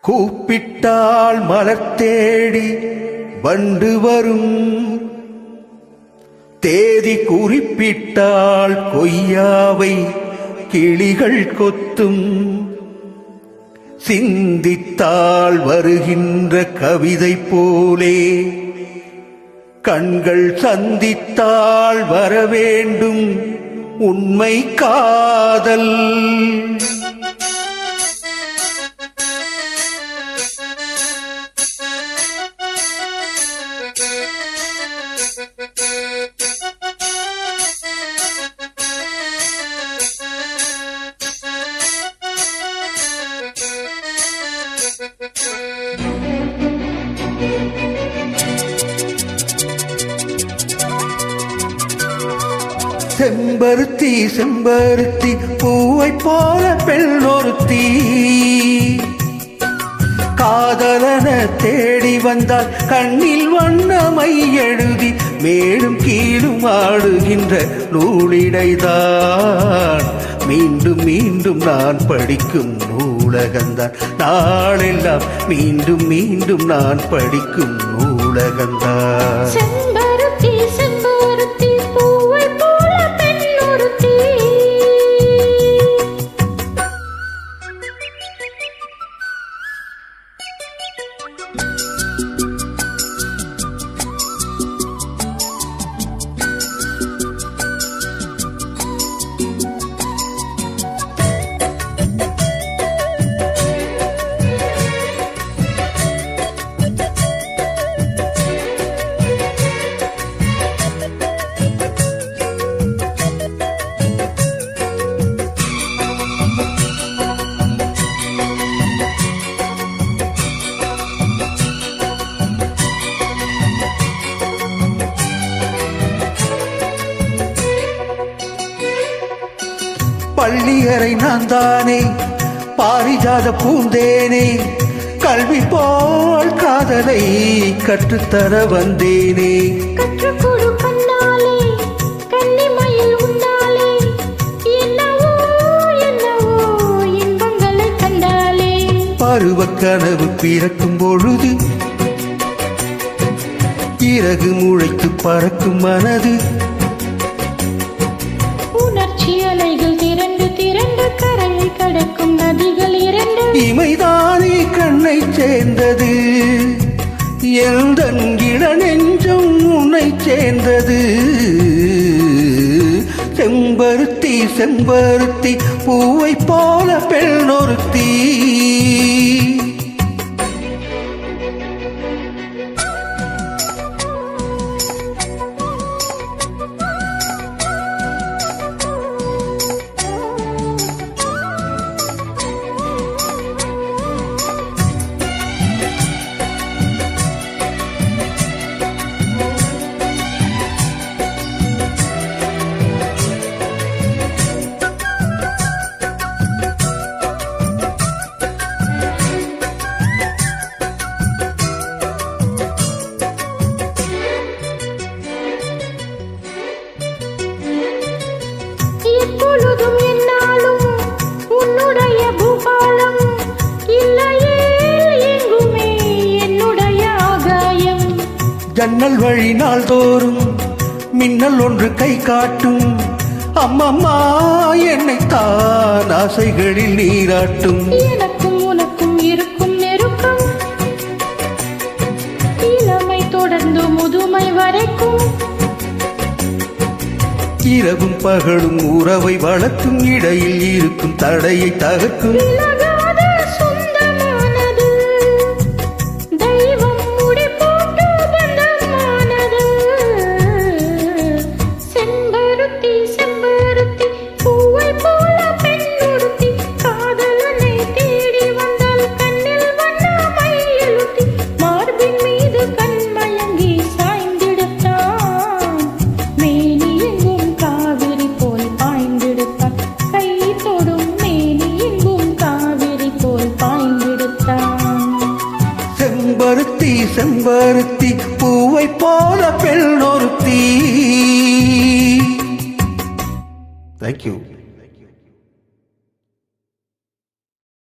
கூப்பிட்டால் மலர் தேடி வண்டு வரும். தேதி குறிப்பிட்டால் கொய்யாவை கிளிகள் கொத்தும். சிந்தித்தால் வருகின்ற கவிதை போலே கண்கள் சந்தித்தால் வரவேண்டும். உண்மை காதல். செம்பருத்தி செம்பருத்தி பூவை போல பெண்ணொருத்தி காதலன தேடி வந்தால் கண்ணில் வண்ணமை எழுதி மேலும் கீழும் ஆடுகின்ற நூலிடைதான். மீண்டும் மீண்டும் நான் படிக்கும் நூலகந்தான். நாளெல்லாம் மீண்டும் மீண்டும் நான் படிக்கும் நூலகந்தான். பள்ளியறை நான் தானே பாரிஜாத பூந்தேனே கல்வி போல் காதலை கற்றுத்தர வந்தேனே. பருவக் கனவு பிறக்கும் பொழுது இறகு முளைத்து பறக்கும் மனது அலைகள் திரண்டு திரண்டு கரையை கடக்கும் நதிகள் இரண்டு. இமைதானே கண்ணை சேர்ந்தது. எந்த இள நெஞ்சம் உன்னை சேர்ந்தது. செம்பருத்தி செம்பருத்தி பூவை போல பெண்ணொருத்தி எப்பொழுதும் ஜன்னல் வழி நாள்தோறும் மின்னல் ஒன்று கை காட்டும். அம்மம்மா என்னை தான் ஆசைகளில் நீராட்டும். எனக்கும் உனக்கும் இருக்கும் நெருக்கம். இளமை தொடர்ந்து முதுமை வரைக்கும். இரவும் பகலும் உறவை வளர்க்கும் இடையில் இருக்கும் தடையை தகர்க்கும். Thank.